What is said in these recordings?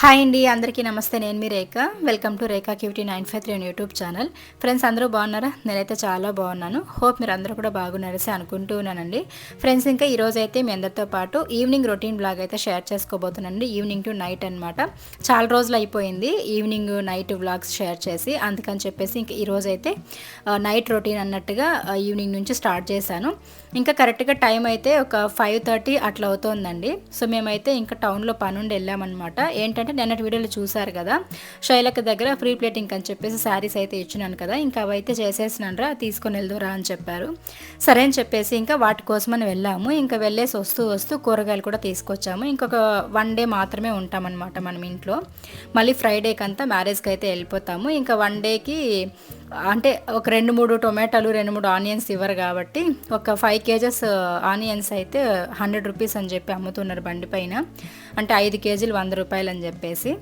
Hi అండి అందరికీ నమస్తే. నేను మీ Rekha. Welcome to Rekha cutie nine five three YouTube channel. Friends అందరూ బాగున్నారా? నేనైతే చాలా బాగున్నాను. హోప్ మీరు అందరూ కూడా బాగున్నారసి అనుకుంటూ ఉన్నానండి. ఫ్రెండ్స్ ఇంకా ఈరోజు అయితే మీ అందరితో పాటు ఈవినింగ్ రొటీన్ బ్లాగ్ అయితే షేర్ చేసుకోబోతున్నానండి. ఈవినింగ్ టు నైట్ అనమాట చాలా రోజులు అయిపోయింది ఈవినింగ్ నైట్ వ్లాగ్స్ షేర్ చేసి. అందుకని చెప్పేసి ఇంకా ఈరోజు అయితే నైట్ రొటీన్ అన్నట్టుగా ఈవినింగ్ నుంచి స్టార్ట్ చేశాను. ఇంకా కరెక్ట్గా టైం అయితే ఒక ఫైవ్ థర్టీ అట్లా అవుతోందండి. సో మేమైతే ఇంకా టౌన్లో పనుండి వెళ్ళామన్నమాట. ఏంటంటే నిన్నటి వీడియోలో చూశారు కదా శైలక దగ్గర ఫ్రీ ప్లేటింగ్ అని చెప్పేసి శారీస్ అయితే ఇచ్చినాను కదా ఇంకా అవైతే చేసేసినారా తీసుకొని వెళ్దురా అని చెప్పారు. సరే అని చెప్పేసి ఇంకా వాటి కోసమని వెళ్ళాము. ఇంకా వెళ్ళేసి వస్తూ వస్తూ కూరగాయలు కూడా తీసుకొచ్చాము. ఇంకొక వన్ డే మాత్రమే ఉంటామన్నమాట మనం ఇంట్లో. మళ్ళీ ఫ్రైడేకి అంతా మ్యారేజ్కి అయితే వెళ్ళిపోతాము. ఇంకా వన్ డేకి అంటే ఒక రెండు మూడు టొమాటోలు రెండు మూడు ఆనియన్స్ ఇవ్వరు కాబట్టి ఒక ఫైవ్ కేజెస్ ఆనియన్స్ అయితే హండ్రెడ్ రూపీస్ అని చెప్పి అమ్ముతున్నారు బండి పైన. అంటే ఐదు కేజీలు వంద రూపాయలు అని చెప్పేసి.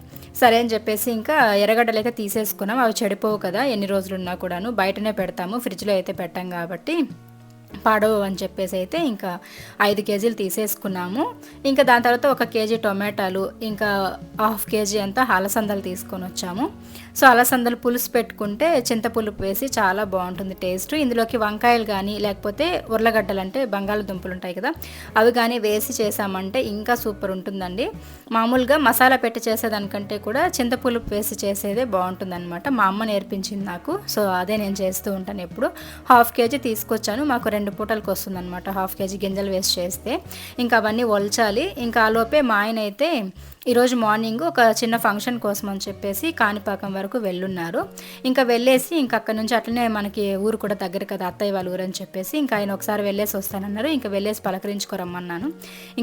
సరే అని చెప్పేసి ఇంకా ఎర్రగడ్డలు అయితే తీసేసుకున్నాం. అవి చెడిపోవు కదా ఎన్ని రోజులు ఉన్నా కూడాను. బయటనే పెడతాము ఫ్రిడ్జ్లో అయితే పెట్టాం కాబట్టి పాడవు అని చెప్పేసి అయితే ఇంకా ఐదు కేజీలు తీసేసుకున్నాము. ఇంకా దాని తర్వాత ఒక కేజీ టొమాటాలు ఇంకా హాఫ్ కేజీ అంతా అలసందలు తీసుకొని వచ్చాము. సో అలసందలు పులుసు పెట్టుకుంటే చింతపులుపు వేసి చాలా బాగుంటుంది టేస్ట్. ఇందులోకి వంకాయలు కానీ లేకపోతే ఉర్లగడ్డలు అంటే బంగాళదుంపలు ఉంటాయి కదా అవి కానీ వేసి చేసామంటే ఇంకా సూపర్ ఉంటుందండి. మామూలుగా మసాలా పెట్టి చేసేదానికంటే కూడా చింతపులుపు వేసి చేసేదే బాగుంటుంది అనమాట మా అమ్మ నేర్పించింది నాకు సో అదే నేను చేస్తూ ఉంటాను ఎప్పుడు. హాఫ్ కేజీ తీసుకొచ్చాను మాకు రెండు పూటలకు వస్తుందన్నమాట హాఫ్ కేజీ గింజలు వేసి చేస్తే. ఇంకా అవన్నీ ఒలచాలి. ఇంకా ఆలోపే మా ఆయన అయితే ఈరోజు మార్నింగ్ ఒక చిన్న ఫంక్షన్ కోసం అని చెప్పేసి కాణిపాకం వరకు వెళ్ళున్నారు. ఇంకా వెళ్ళేసి ఇంకా అక్కడ నుంచి అట్లనే మనకి ఊరు కూడా దగ్గర కదా అత్తయ్య వాళ్ళ ఊరు అని చెప్పేసి ఇంకా ఆయన ఒకసారి వెళ్ళేసి వస్తానన్నారు. ఇంకా వెళ్ళేసి పలకరించుకోరమ్మన్నాను.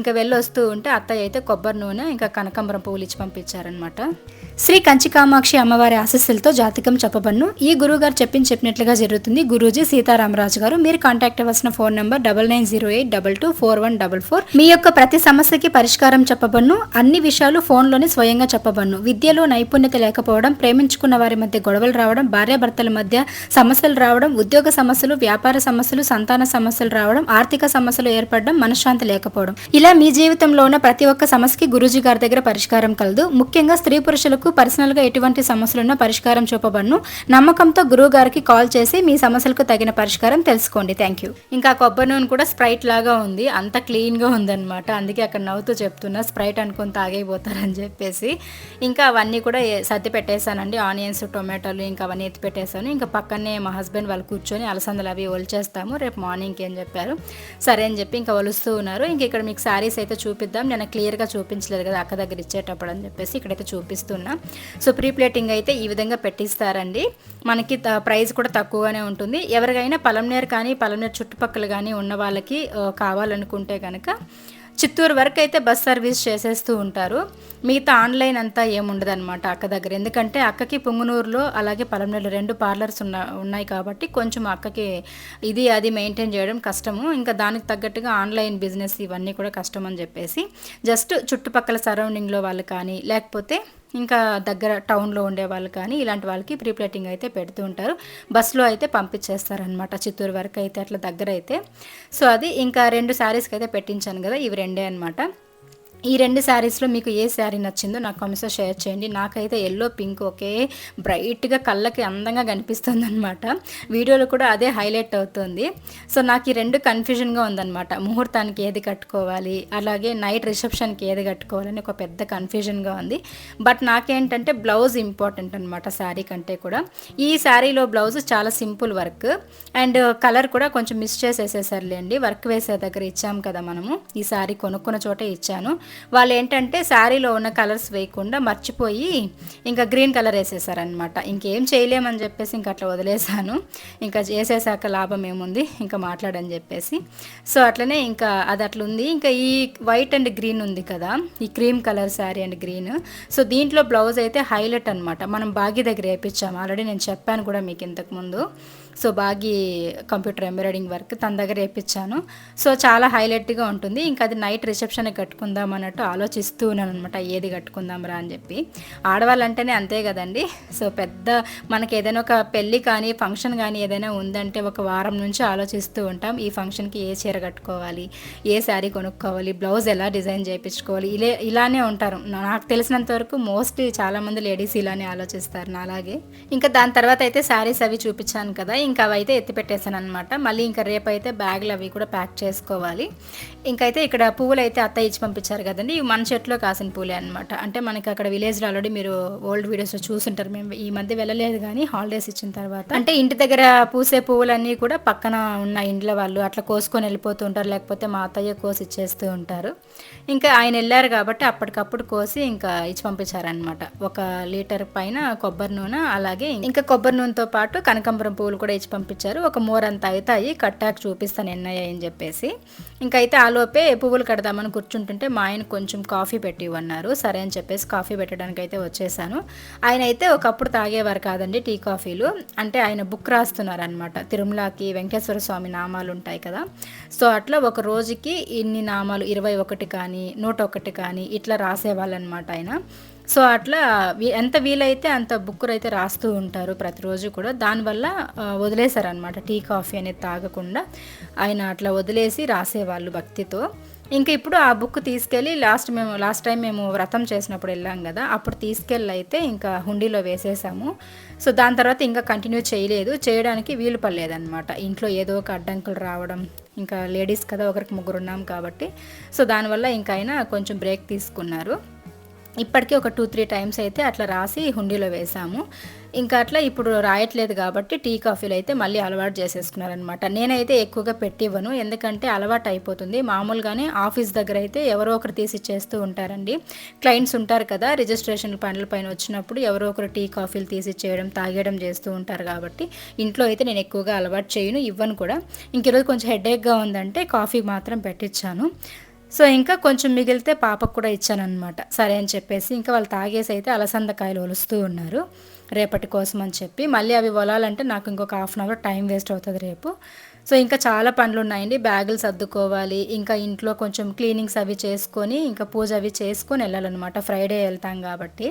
ఇంకా వెళ్ళి వస్తూ ఉంటే అత్తయ్య అయితే కొబ్బరి నూనె ఇంకా కనకాంబరం పువ్వులు ఇచ్చి పంపించారనమాట శ్రీ కంచి కామాక్షి అమ్మవారి ఆశస్సులతో జాతకం చెప్పబడును ఈ గురువు గారు చెప్పింది చెప్పినట్లుగా జరుగుతుంది. గురూజీ సీతారామరాజు గారు మీరు కాంటాక్ట్ అవ్వాల్సిన phone number double nine zero eight double two four one double four మీ యొక్క ప్రతి సమస్యకి పరిష్కారం చెప్పబడును అన్ని విషయాలు ఫోన్లోనే స్వయంగా చెప్పబడును విద్యలో నైపుణ్యత లేకపోవడం ప్రేమించుకున్న వారి మధ్య గొడవలు రావడం భార్యాభర్తల మధ్య సమస్యలు రావడం ఉద్యోగ సమస్యలు వ్యాపార సమస్యలు సంతాన సమస్యలు రావడం ఆర్థిక సమస్యలు ఏర్పడడం మనశ్శాంతి లేకపోవడం. ఇలా మీ జీవితంలో ఉన్న ప్రతి ఒక్క సమస్యకి గురూజీ గారి దగ్గర పరిష్కారం కలదు. ముఖ్యంగా స్త్రీ పురుషులకు పర్సనల్గా ఎటువంటి సమస్యలున్నా పరిష్కారం చూపబడును. నమ్మకంతో గురువు గారికి కాల్ చేసి మీ సమస్యలకు తగిన పరిష్కారం తెలుసుకోండి. థ్యాంక్ యూ ఇంకా కొబ్బరి నూనె కూడా స్ప్రైట్ లాగా ఉంది. అంత క్లీన్గా ఉందన్నమాట. అందుకే అక్కడ నవ్వుతూ చెప్తున్నా స్ప్రైట్ అనుకుని తాగైపోతారని చెప్పేసి. ఇంకా అవన్నీ కూడా సర్ది పెట్టేశానండి. ఆనియన్స్ టొమాటోలు ఇంకా అవన్నీ ఎత్తి పెట్టేశాను. ఇంకా పక్కనే మా హస్బెండ్ వాళ్ళు కూర్చొని అలసందలు అవి ఒలిచేస్తాము. రేపు మార్నింగ్కి అని చెప్పారు. సరే అని చెప్పి ఇంకా ఒలుస్తూ ఉన్నారు. ఇంక ఇక్కడ మీకు శారీస్ అయితే చూపిద్దాం. నేను క్లియర్గా చూపించలేదు కదా అక్క దగ్గర ఇచ్చేటప్పుడు అని చెప్పేసి ఇక్కడైతే చూపిస్తున్నా. సో ప్రీ ప్లేటింగ్ అయితే ఈ విధంగా పెట్టిస్తారండి. మనకి త- ప్రైస్ కూడా తక్కువగానే ఉంటుంది. ఎవరికైనా పలంనేరు కానీ పలంనేరు చుట్టుపక్కల కానీ ఉన్న వాళ్ళకి కావాలనుకుంటే కనుక చిత్తూరు వరకు అయితే బస్ సర్వీస్ చేసేస్తూ ఉంటారు. మిగతా ఆన్లైన్ అంతా ఏముండదు అనమాట అక్క దగ్గర. ఎందుకంటే అక్కకి పుంగునూరులో అలాగే పలంనేరులో రెండు పార్లర్స్ ఉన్న ఉన్నాయి కాబట్టి కొంచెం అక్కకి ఇది అది మెయింటైన్ చేయడం కష్టము. ఇంకా దానికి తగ్గట్టుగా ఆన్లైన్ బిజినెస్ ఇవన్నీ కూడా కష్టం అని చెప్పేసి జస్ట్ చుట్టుపక్కల సరౌండింగ్లో వాళ్ళు కానీ లేకపోతే ఇంకా దగ్గర టౌన్లో ఉండే వాళ్ళు కానీ ఇలాంటి వాళ్ళకి ప్రీ ప్లేటింగ్ అయితే పెడుతూ ఉంటారు. బస్సులో అయితే పంపించేస్తారనమాట చిత్తూరు వరకు అయితే అట్లా దగ్గర అయితే. సో అది ఇంకా రెండు శారీస్కి అయితే పెట్టించాను కదా ఇవి రెండే అనమాట ఈ రెండు శారీస్లో మీకు ఏ శారీ నచ్చిందో నాకు కామెంట్స్లో షేర్ చేయండి. నాకైతే ఎల్లో పింక్ ఒకే బ్రైట్గా కళ్ళకి అందంగా కనిపిస్తుంది అనమాట వీడియోలో కూడా అదే హైలైట్ అవుతుంది. సో నాకు ఈ రెండు కన్ఫ్యూజన్గా ఉందన్నమాట. ముహూర్తానికి ఏది కట్టుకోవాలి అలాగే నైట్ రిసెప్షన్కి ఏది కట్టుకోవాలని ఒక పెద్ద కన్ఫ్యూజన్గా ఉంది. బట్ నాకేంటంటే బ్లౌజ్ ఇంపార్టెంట్ అనమాట శారీ కంటే కూడా. ఈ శారీలో బ్లౌజ్ చాలా సింపుల్ వర్క్. అండ్ కలర్ కూడా కొంచెం మిస్ చేసేసేసారులేండి వర్క్ వేసే దగ్గర ఇచ్చాము కదా మనము. ఈ శారీ కొనుక్కున్న చోటే ఇచ్చాను. వాళ్ళు ఏంటంటే శారీలో ఉన్న కలర్స్ వేయకుండా మర్చిపోయి ఇంకా గ్రీన్ కలర్ వేసేసారనమాట ఇంకేం చేయలేమని చెప్పేసి ఇంకా అట్లా వదిలేసాను. ఇంకా చేసేసాక లాభం ఏముంది? ఇంకా మాట్లాడని చెప్పేసి. సో అట్లనే ఇంకా అది అట్లా ఉంది ఇంకా ఈ వైట్ అండ్ గ్రీన్ ఉంది కదా ఈ cream colour sari and green. So దీంట్లో బ్లౌజ్ అయితే హైలైట్ అనమాట మనం బాగి దగ్గర వేయించాము ఆల్రెడీ నేను చెప్పాను కూడా మీకు ఇంతకుముందు సో బాగి కంప్యూటర్ ఎంబ్రాయిడింగ్ వర్క్ తన దగ్గర వేయించాను సో చాలా హైలైట్గా ఉంటుంది. ఇంకా అది నైట్ రిసెప్షన్కి కట్టుకుందాం అన్నట్టు ఆలోచిస్తూ ఉన్నాను అనమాట ఏది కట్టుకుందాం రా అని చెప్పి. ఆడవాళ్ళంటేనే అంతే కదండి. సో పెద్ద మనకి ఏదైనా ఒక పెళ్ళి కానీ ఫంక్షన్ కానీ ఏదైనా ఉందంటే ఒక వారం నుంచి ఆలోచిస్తూ ఉంటాం. ఈ ఫంక్షన్కి ఏ చీర కట్టుకోవాలి? ఏ శారీ కొనుక్కోవాలి? బ్లౌజ్ ఎలా డిజైన్ చేయించుకోవాలి? ఇలా ఇలానే ఉంటారు. నాకు తెలిసినంత వరకు మోస్ట్లీ చాలామంది లేడీస్ ఇలానే ఆలోచిస్తారు అలాగే ఇంకా దాని తర్వాత అయితే శారీస్ అవి చూపించాను కదా. ఇంకా అవి అయితే ఎత్తి పెట్టేశాను అనమాట మళ్ళీ ఇంకా రేపు అయితే బ్యాగులు అవి కూడా ప్యాక్ చేసుకోవాలి. ఇంకైతే ఇక్కడ పువ్వులు అయితే అత్త ఇచ్చి పంపించారు కదండి. ఇవి మన చెట్లో కాసిన పూలే అనమాట అంటే మనకి అక్కడ విలేజ్లో ఆల్రెడీ మీరు ఓల్డ్ వీడియోస్లో చూసుంటారు. మేము ఈ మధ్య వెళ్ళలేదు కానీ హాలిడేస్ ఇచ్చిన తర్వాత. అంటే ఇంటి దగ్గర పూసే పువ్వులన్నీ కూడా పక్కన ఉన్న ఇండ్ల వాళ్ళు అట్లా కోసుకొని వెళ్ళిపోతూ ఉంటారు. లేకపోతే మా అత్తయ్య కోసి ఇచ్చేస్తూ ఉంటారు. ఇంకా ఆయన వెళ్ళారు కాబట్టి అప్పటికప్పుడు కోసి ఇంకా ఇచ్చి పంపించారనమాట ఒక లీటర్ పైన కొబ్బరి నూనె అలాగే ఇంకా కొబ్బరి నూనెతో పాటు కనకంబరం పువ్వులు కూడా ఇచ్చి పంపించారు. ఒక మోర్ అయితే అవుతాయి కట్టాక చూపిస్తాను ఎన్నయ్య అని చెప్పేసి. ఇంకైతే ఆలోపే పువ్వులు కడదామని కూర్చుంటుంటే మా ఆయన కొంచెం కాఫీ పెట్టి ఇవ్వన్నారు. సరే అని చెప్పేసి కాఫీ పెట్టడానికి అయితే వచ్చేసాను. ఆయన అయితే ఒకప్పుడు తాగేవారు కాదండి టీ కాఫీలు. అంటే ఆయన బుక్ రాస్తున్నారు అనమాట తిరుమలకి వెంకటేశ్వర స్వామి నామాలు ఉంటాయి కదా. సో అట్లా ఒక రోజుకి ఇన్ని నామాలు ఇరవై ఒకటి కానీ నూట ఒకటి కానీ ఇట్లా రాసేవాళ్ళు అనమాట ఆయన. సో అట్లా ఎంత వీలైతే అంత బుక్కులు అయితే రాస్తూ ఉంటారు ప్రతిరోజు కూడా. దానివల్ల వదిలేశారనమాట టీ కాఫీ అనేది తాగకుండా ఆయన అట్లా వదిలేసి రాసేవాళ్ళు భక్తితో. ఇంకా ఇప్పుడు ఆ బుక్ తీసుకెళ్ళి లాస్ట్ మేము లాస్ట్ టైం మేము వ్రతం చేసినప్పుడు వెళ్ళాం కదా అప్పుడు తీసుకెళ్ళి అయితే ఇంకా హుండీలో వేసేసాము. సో దాని తర్వాత ఇంకా కంటిన్యూ చేయలేదు. చేయడానికి వీలు పడలేదన్నమాట. ఇంట్లో ఏదో ఒక అడ్డంకులు రావడం ఇంకా లేడీస్ కదా ఒకరికి ముగ్గురు ఉన్నాం కాబట్టి. సో దానివల్ల ఇంకా అయినా కొంచెం బ్రేక్ తీసుకున్నారు. ఇప్పటికీ ఒక టూ త్రీ టైమ్స్ అయితే అట్లా రాసి హుండీలో వేసాము. ఇంకా అట్లా ఇప్పుడు రాయట్లేదు కాబట్టి టీ కాఫీలు అయితే మళ్ళీ అలవాటు చేసేసుకున్నారనమాట నేనైతే ఎక్కువగా పెట్టివ్వను. ఎందుకంటే అలవాటు అయిపోతుంది. మామూలుగానే ఆఫీస్ దగ్గర అయితే ఎవరో ఒకరు తీసి చేస్తూ ఉంటారండి. క్లయింట్స్ ఉంటారు కదా రిజిస్ట్రేషన్ పనుల పైన వచ్చినప్పుడు ఎవరో ఒకరు టీ కాఫీలు తీసి చేయడం తాగేయడం చేస్తూ ఉంటారు కాబట్టి ఇంట్లో అయితే నేను ఎక్కువగా అలవాటు చేయను ఇవ్వను కూడా. ఇంక ఈరోజు కొంచెం హెడేక్గా ఉందంటే కాఫీ మాత్రం పెట్టించాను సో ఇంకా కొంచెం మిగిలితే పాపకు కూడా ఇచ్చానమాట సరే అని చెప్పేసి ఇంకా వాళ్ళు తాగేసి అయితే అలసందకాయలు ఒలుస్తూ ఉన్నారు. రేపటి కోసం అని చెప్పి. మళ్ళీ అవి వలాలంటే నాకు ఇంకొక half an hour time waste అవుతుంది రేపు. సో ఇంకా చాలా పనులు ఉన్నాయండి బ్యాగులు సర్దుకోవాలి. ఇంకా ఇంట్లో కొంచెం క్లీనింగ్స్ అవి చేసుకొని ఇంకా పూజ అవి చేసుకొని వెళ్ళాలన్నమాట. ఫ్రైడే వెళ్తాం కాబట్టి.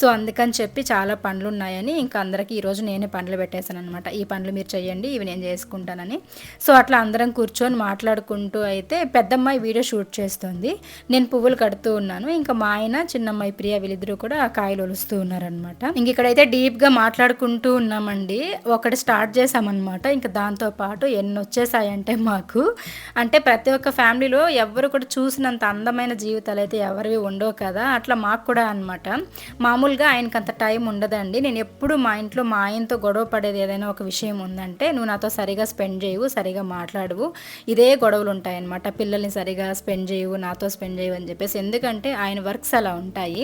సో అందుకని చెప్పి చాలా పనులు ఉన్నాయని ఇంకా అందరికీ ఈరోజు నేనే పనులు పెట్టేశాను అనమాట ఈ పనులు మీరు చేయండి ఇవి నేను చేసుకుంటానని. సో అట్లా అందరం కూర్చొని మాట్లాడుకుంటూ అయితే పెద్దమ్మాయి వీడియో షూట్ చేస్తుంది. నేను పువ్వులు కడుతూ ఉన్నాను. ఇంకా మా ఆయన చిన్నమ్మాయి ప్రియ వీళ్ళిద్దరూ కూడా కాయలు ఒలుస్తూ ఉన్నారనమాట ఇంక ఇక్కడైతే డీప్గా మాట్లాడుకుంటూ ఉన్నామండి. ఒకటి స్టార్ట్ చేసామన్నమాట ఇంకా దాంతో పాటు ఎన్ని వచ్చేసాయంటే మాకు. అంటే ప్రతి ఒక్క ఫ్యామిలీలో ఎవరు కూడా చూసినంత అందమైన జీవితాలు అయితే ఎవరివి ఉండవు కదా. అట్లా మాకు కూడా అనమాట మామూలుగా ఆయనకి అంత టైం ఉండదండి. నేను ఎప్పుడు మా ఇంట్లో మా ఆయనతో గొడవ పడేది ఏదైనా ఒక విషయం ఉందంటే నువ్వు నాతో సరిగా స్పెండ్ చేయవు సరిగా మాట్లాడవు. ఇదే గొడవలు ఉంటాయన్నమాట. పిల్లల్ని సరిగా స్పెండ్ చేయవు నాతో స్పెండ్ చేయవు అని చెప్పేసి. ఎందుకంటే ఆయన వర్క్స్ అలా ఉంటాయి.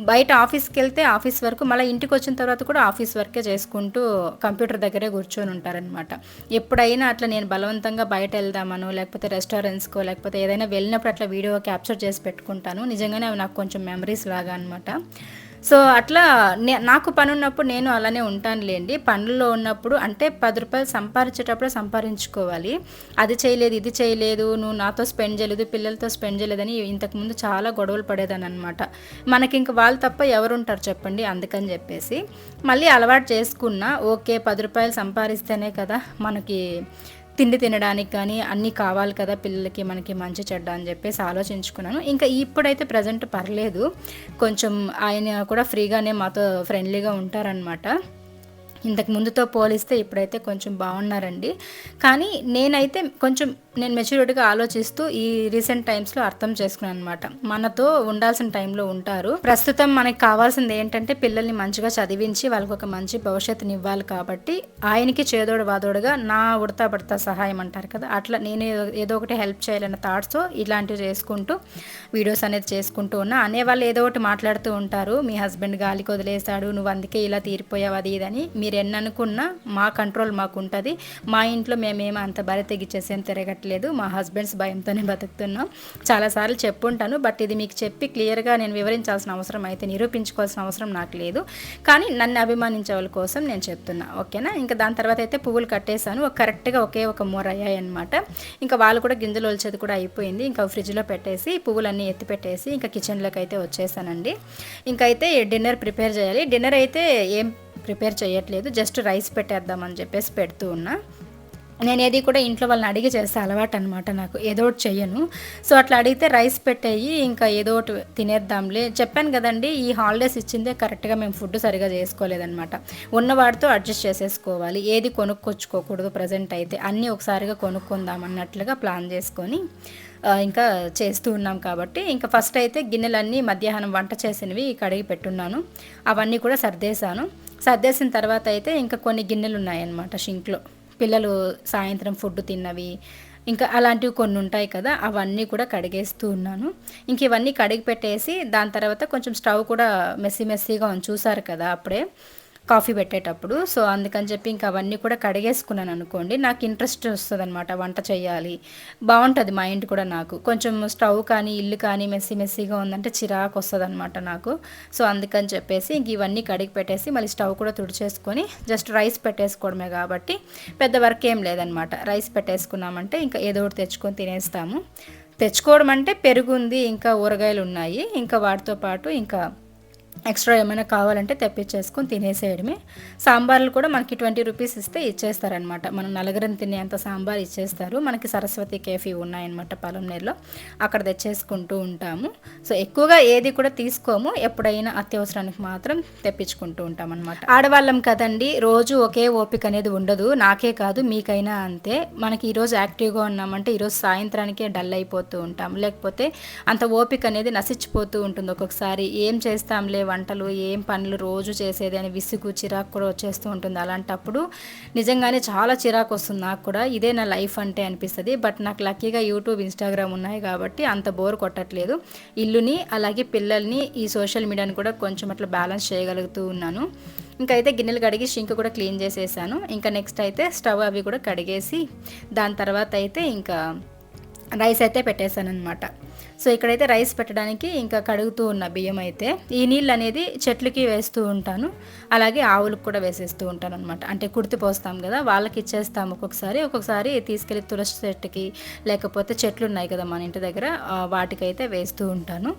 బయట ఆఫీస్కి వెళ్తే ఆఫీస్ వరకు మళ్ళీ ఇంటికి వచ్చిన తర్వాత కూడా ఆఫీస్ వర్కే చేసుకుంటూ కంప్యూటర్ దగ్గరే కూర్చొని ఉంటారనమాట ఎప్పుడైనా అట్లా నేను బలవంతంగా బయట వెళ్దామను లేకపోతే రెస్టారెంట్స్కో లేకపోతే ఏదైనా వెళ్ళినప్పుడు అట్లా వీడియో క్యాప్చర్ చేసి పెట్టుకుంటాను. నిజంగానే అవి నాకు కొంచెం మెమరీస్ లాగా అనమాట సో అట్లా నే నాకు పని ఉన్నప్పుడు నేను అలానే ఉంటానులేండి. పనుల్లో ఉన్నప్పుడు అంటే పది రూపాయలు సంపాదించేటప్పుడు సంపాదించుకోవాలి. అది చేయలేదు ఇది చేయలేదు నువ్వు నాతో స్పెండ్ చేయలేదు పిల్లలతో స్పెండ్ చేయలేదని ఇంతకుముందు చాలా గొడవలు పడేదాని అనమాట మనకి ఇంక వాళ్ళు తప్ప ఎవరు ఉంటారు చెప్పండి అందుకని చెప్పేసి. మళ్ళీ అలవాటు చేసుకున్నా ఓకే పది రూపాయలు సంపాదిస్తేనే కదా మనకి తిండి తినడానికి కానీ అన్నీ కావాలి కదా పిల్లలకి మనకి మంచి చెడ్డ అని చెప్పేసి ఆలోచించుకున్నాను. ఇంకా ఇప్పుడైతే ప్రజెంట్ పర్లేదు. కొంచెం ఆయన కూడా ఫ్రీగానే మాతో ఫ్రెండ్లీగా ఉంటారనమాట ఇంతకు ముందుతో పోలిస్తే ఇప్పుడైతే కొంచెం బాగున్నారండి. కానీ నేనైతే కొంచెం నేను మెచ్యూరిటీగా ఆలోచిస్తూ ఈ రీసెంట్ టైమ్స్లో అర్థం చేసుకున్నాను అనమాట మనతో ఉండాల్సిన టైంలో ఉంటారు. ప్రస్తుతం మనకి కావాల్సింది ఏంటంటే పిల్లల్ని మంచిగా చదివించి వాళ్ళకి ఒక మంచి భవిష్యత్తుని ఇవ్వాలి కాబట్టి ఆయనకి చేదోడు వాదోడుగా నా ఉడతా పడతా సహాయం అంటారు కదా అట్లా నేను ఏదో ఒకటి హెల్ప్ చేయాలన్న థాట్స్తో ఇలాంటివి చేసుకుంటూ వీడియోస్ అనేది చేసుకుంటూ ఉన్నా. అనేవాళ్ళు ఏదో ఒకటి మాట్లాడుతూ ఉంటారు. మీ హస్బెండ్ గాలికి వదిలేశాడు నువ్వు అందుకే ఇలా తీరిపోయావు అది ఇదని మీరు ఎన్ననుకున్నా మా కంట్రోల్ మాకు ఉంటుంది. మా ఇంట్లో మేమేమో అంత బరి తెగిచ్చేసేం తిరగట్లేదు. తినట్లేదు మా హస్బెండ్స్ భయంతోనే బతుకుతున్నాం. చాలాసార్లు చెప్పుంటాను బట్ ఇది మీకు చెప్పి క్లియర్గా నేను వివరించాల్సిన అవసరం అయితే నిరూపించుకోవాల్సిన అవసరం నాకు లేదు. కానీ నన్ను అభిమానించే వాళ్ళ కోసం నేను చెప్తున్నా. ఓకేనా? ఇంకా దాని తర్వాత అయితే పువ్వులు కట్టేశాను. కరెక్ట్గా ఒకే ఒక మూర అయ్యాయి అనమాట ఇంకా వాళ్ళు కూడా గింజలు ఒలిచేది కూడా అయిపోయింది. ఇంకా ఫ్రిడ్జ్లో పెట్టేసి పువ్వులన్నీ ఎత్తి పెట్టేసి ఇంకా కిచెన్లోకి అయితే వచ్చేసానండి. ఇంకా అయితే డిన్నర్ ప్రిపేర్ చేయాలి. డిన్నర్ అయితే ఏం ప్రిపేర్ చేయట్లేదు. జస్ట్ రైస్ పెట్టేద్దామని చెప్పేసి పెడుతూ ఉన్నా. నేను ఏది కూడా ఇంట్లో వాళ్ళని అడిగి చేస్తే అలవాటు అనమాట నాకు. ఏదో ఒకటి చెయ్యను. సో అట్లా అడిగితే రైస్ పెట్టేయి ఇంకా ఏదో ఒకటి తినేద్దాంలే. చెప్పాను కదండి ఈ హాలిడేస్ ఇచ్చిందే కరెక్ట్గా మేము ఫుడ్ సరిగా చేసుకోలేదనమాట ఉన్నవాడితో అడ్జస్ట్ చేసేసుకోవాలి. ఏది కొనుక్కొచ్చుకోకూడదు ప్రజెంట్ అయితే. అన్నీ ఒకసారిగా కొనుక్కుందాం అన్నట్లుగా ప్లాన్ చేసుకొని ఇంకా చేస్తూ ఉన్నాం కాబట్టి. ఇంకా ఫస్ట్ అయితే గిన్నెలన్నీ మధ్యాహ్నం వంట చేసినవి కడిగి పెట్టున్నాను. అవన్నీ కూడా సర్దేశాను. సర్దేసిన తర్వాత అయితే ఇంకా కొన్ని గిన్నెలు ఉన్నాయన్నమాట షింక్లో. పిల్లలు సాయంత్రం ఫుడ్ తిన్నవి ఇంకా అలాంటివి కొన్ని ఉంటాయి కదా అవన్నీ కూడా కడిగేస్తూ ఉన్నాను. ఇంక ఇవన్నీ కడిగి పెట్టేసి దాని తర్వాత కొంచెం స్టవ్ కూడా మెస్సీ మెస్సీగా చూసారు కదా అప్పుడే. కాఫీ పెట్టేటప్పుడు. సో అందుకని చెప్పి ఇంకా అవన్నీ కూడా కడిగేసుకున్నాను అనుకోండి నాకు ఇంట్రెస్ట్ వస్తుంది అనమాట వంట చేయాలి. బాగుంటుంది మైండ్ కూడా నాకు. కొంచెం స్టవ్ కానీ ఇల్లు కానీ మెస్సీ మెస్సీగా ఉందంటే చిరాకు వస్తుంది అనమాట నాకు. సో అందుకని చెప్పేసి ఇంక ఇవన్నీ కడిగి పెట్టేసి మళ్ళీ స్టవ్ కూడా తుడిచేసుకొని జస్ట్ రైస్ పెట్టేసుకోవడమే కాబట్టి పెద్ద వర్క్ ఏం లేదనమాట రైస్ పెట్టేసుకున్నామంటే ఇంకా ఏదో ఒకటి తెచ్చుకొని తినేస్తాము. తెచ్చుకోవడం అంటే పెరుగుంది ఇంకా ఊరగాయలు ఉన్నాయి ఇంకా వాటితో పాటు ఇంకా ఎక్స్ట్రా ఏమైనా కావాలంటే తెప్పించేసుకొని తినేసేయడమే. సాంబార్లు కూడా మనకి ట్వంటీ రూపీస్ ఇస్తే ఇచ్చేస్తారనమాట మనం నలుగురిని తినేంత సాంబార్ ఇచ్చేస్తారు. మనకి సరస్వతి కేఫీ ఉన్నాయన్నమాట పలంనేరులో అక్కడ తెచ్చేసుకుంటూ ఉంటాము. సో ఎక్కువగా ఏది కూడా తీసుకోము. ఎప్పుడైనా అత్యవసరానికి మాత్రం తెప్పించుకుంటూ ఉంటాం అనమాట ఆడవాళ్ళం కదండి రోజు ఒకే ఓపిక అనేది ఉండదు. నాకే కాదు మీకైనా అంతే. మనకి ఈరోజు యాక్టివ్గా ఉన్నామంటే ఈరోజు సాయంత్రానికే డల్ అయిపోతూ ఉంటాం. లేకపోతే అంత ఓపిక అనేది నశించిపోతూ ఉంటుంది. ఒక్కొక్కసారి ఏం చేస్తాంలే వంటలు ఏం పనులు రోజు చేసేది అని విసుగు చిరాకు కూడా వచ్చేస్తూ ఉంటుంది. అలాంటప్పుడు నిజంగానే చాలా చిరాకు వస్తుంది నాకు కూడా. ఇదే నా లైఫ్ అంటే అనిపిస్తుంది. బట్ నాకు లక్కీగా యూట్యూబ్ ఇన్స్టాగ్రామ్ ఉన్నాయి కాబట్టి అంత బోర్ కొట్టట్లేదు. ఇల్లుని అలాగే పిల్లల్ని ఈ సోషల్ మీడియాని కూడా కొంచెం అట్లా బ్యాలెన్స్ చేయగలుగుతూ ఉన్నాను. ఇంకా అయితే గిన్నెలు కడిగి షింక్ కూడా క్లీన్ చేసేసాను. ఇంకా నెక్స్ట్ అయితే స్టవ్ అవి కూడా కడిగేసి దాని తర్వాత అయితే ఇంకా రైస్ అయితే పెట్టేశాను అనమాట సో ఇక్కడైతే రైస్ పెట్టడానికి ఇంకా కడుగుతూ ఉన్న బియ్యం అయితే ఈ నీళ్ళు అనేది చెట్లకి వేస్తూ ఉంటాను. అలాగే ఆవులకు కూడా వేసేస్తూ ఉంటాను అనమాట అంటే కుర్తి పోస్తాం కదా వాళ్ళకి ఇచ్చేస్తాము ఒక్కొక్కసారి. ఒక్కొక్కసారి తీసుకెళ్ళి తులసి చెట్టుకి లేకపోతే చెట్లు ఉన్నాయి కదా మన ఇంటి దగ్గర వాటికైతే వేస్తూ ఉంటాను.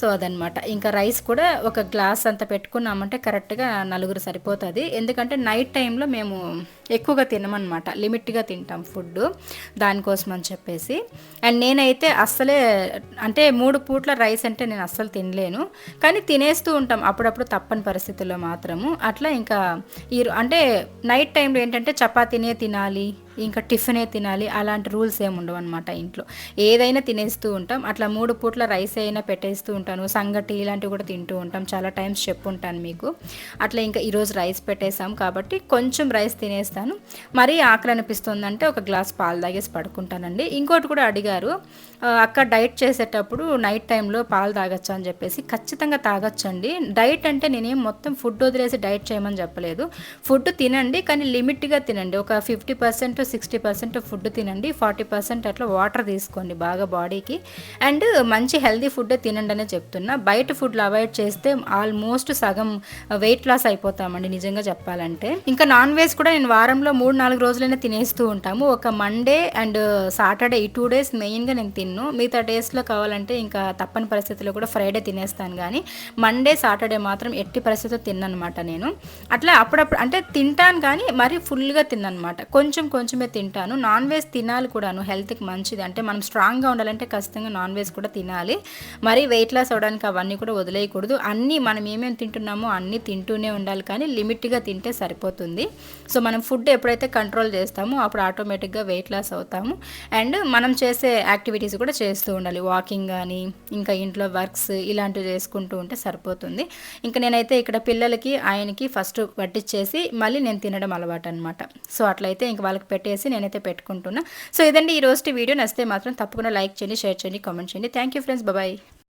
సో అదనమాట. ఇంకా రైస్ కూడా ఒక గ్లాస్ అంత పెట్టుకున్నామంటే కరెక్ట్గా నలుగురు సరిపోతుంది. ఎందుకంటే నైట్ టైంలో మేము ఎక్కువగా తినమన్నమాట. లిమిట్గా తింటాం ఫుడ్ దానికోసం అని చెప్పేసి. అండ్ నేనైతే అస్సలే అంటే మూడు పూట్ల రైస్ అంటే నేను అస్సలు తినలేను. కానీ తినేస్తూ ఉంటాం. అప్పుడప్పుడు తప్పని పరిస్థితుల్లో మాత్రము. అట్లా ఇంకా ఈ అంటే నైట్ టైంలో ఏంటంటే చపాతీనే తినాలి. ఇంకా టిఫినే తినాలి. అలాంటి రూల్స్ ఏమి ఉండవు అనమాట ఇంట్లో. ఏదైనా తినేస్తూ ఉంటాం. అట్లా మూడు పూట్ల రైస్ అయినా పెట్టేస్తూ ఉంటాను. సంగటి ఇలాంటివి కూడా తింటూ ఉంటాం. చాలా టైమ్స్ చెప్పుంటాను మీకు. అట్లా ఇంకా ఈరోజు రైస్ పెట్టేసాం కాబట్టి కొంచెం రైస్ తినేస్తాను. మరీ ఆకలి అనిపిస్తుందంటే ఒక గ్లాస్ పాలు తాగేసి పడుకుంటానండి. ఇంకోటి కూడా అడిగారు అక్క డైట్ చేసేటప్పుడు నైట్ టైంలో పాలు తాగొచ్చా అని చెప్పేసి. ఖచ్చితంగా తాగొచ్చండి. డైట్ అంటే నేనేం మొత్తం ఫుడ్ వదిలేసి డైట్ చేయమని చెప్పలేదు. ఫుడ్ తినండి కానీ లిమిట్గా తినండి. ఒక fifty percent sixty percent food తినండి ఫార్టీ పర్సెంట్ అట్లా వాటర్ తీసుకోండి బాగా బాడీకి అండ్ మంచి హెల్దీ ఫుడ్ తినండి అనే చెప్తున్నా. బయట ఫుడ్లు అవాయిడ్ చేస్తే ఆల్మోస్ట్ సగం వెయిట్ లాస్ అయిపోతామండి నిజంగా చెప్పాలంటే. ఇంకా నాన్ వెజ్ కూడా నేను వారంలో మూడు నాలుగు రోజులైనా తినేస్తూ ఉంటాము. ఒక మండే అండ్ సాటర్డే ఈ టూ డేస్ మెయిన్గా నేను తిన్ను. మిగతా డేస్లో కావాలంటే ఇంకా తప్పని పరిస్థితుల్లో కూడా ఫ్రైడే తినేస్తాను కానీ మండే సాటర్డే మాత్రం ఎట్టి పరిస్థితిలో తిన్ననమాట నేను. అట్లా అప్పుడప్పుడు అంటే తింటాను కానీ మరీ ఫుల్గా తిన్ననమాట. కొంచెం కొంచెమే తింటాను. నాన్ వెజ్ తినాలి కూడాను. హెల్త్కి మంచిది. అంటే మనం స్ట్రాంగ్గా ఉండాలంటే ఖచ్చితంగా నాన్ వెజ్ కూడా తినాలి. మరి వెయిట్ లాస్ అవడానికి అవన్నీ కూడా వదిలేయకూడదు. అన్నీ మనం ఏమేమి తింటున్నామో అన్నీ తింటూనే ఉండాలి. కానీ లిమిట్గా తింటే సరిపోతుంది. సో మనం ఫుడ్ ఎప్పుడైతే కంట్రోల్ చేస్తామో అప్పుడు ఆటోమేటిక్గా వెయిట్ లాస్ అవుతాము. అండ్ మనం చేసే యాక్టివిటీస్ కూడా చేస్తూ ఉండాలి. వాకింగ్ కానీ ఇంకా ఇంట్లో వర్క్స్ ఇలాంటివి చేసుకుంటూ ఉంటే సరిపోతుంది. ఇంకా నేనైతే ఇక్కడ పిల్లలకి ఆయనకి ఫస్ట్ పట్టించేసి మళ్ళీ నేను తినడం అలవాటు అనమాట సో అట్లయితే ఇంకా వాళ్ళకి పెట్టేసి నేనైతే పెట్టుకుంటున్నా. సో ఇదండి ఈ రోజు వీడియో. నచ్చితే మాత్రం తప్పకుండా లైక్ చేయండి షేర్ చేయండి కామెంట్ చేయండి. Thank you friends. బాయ్.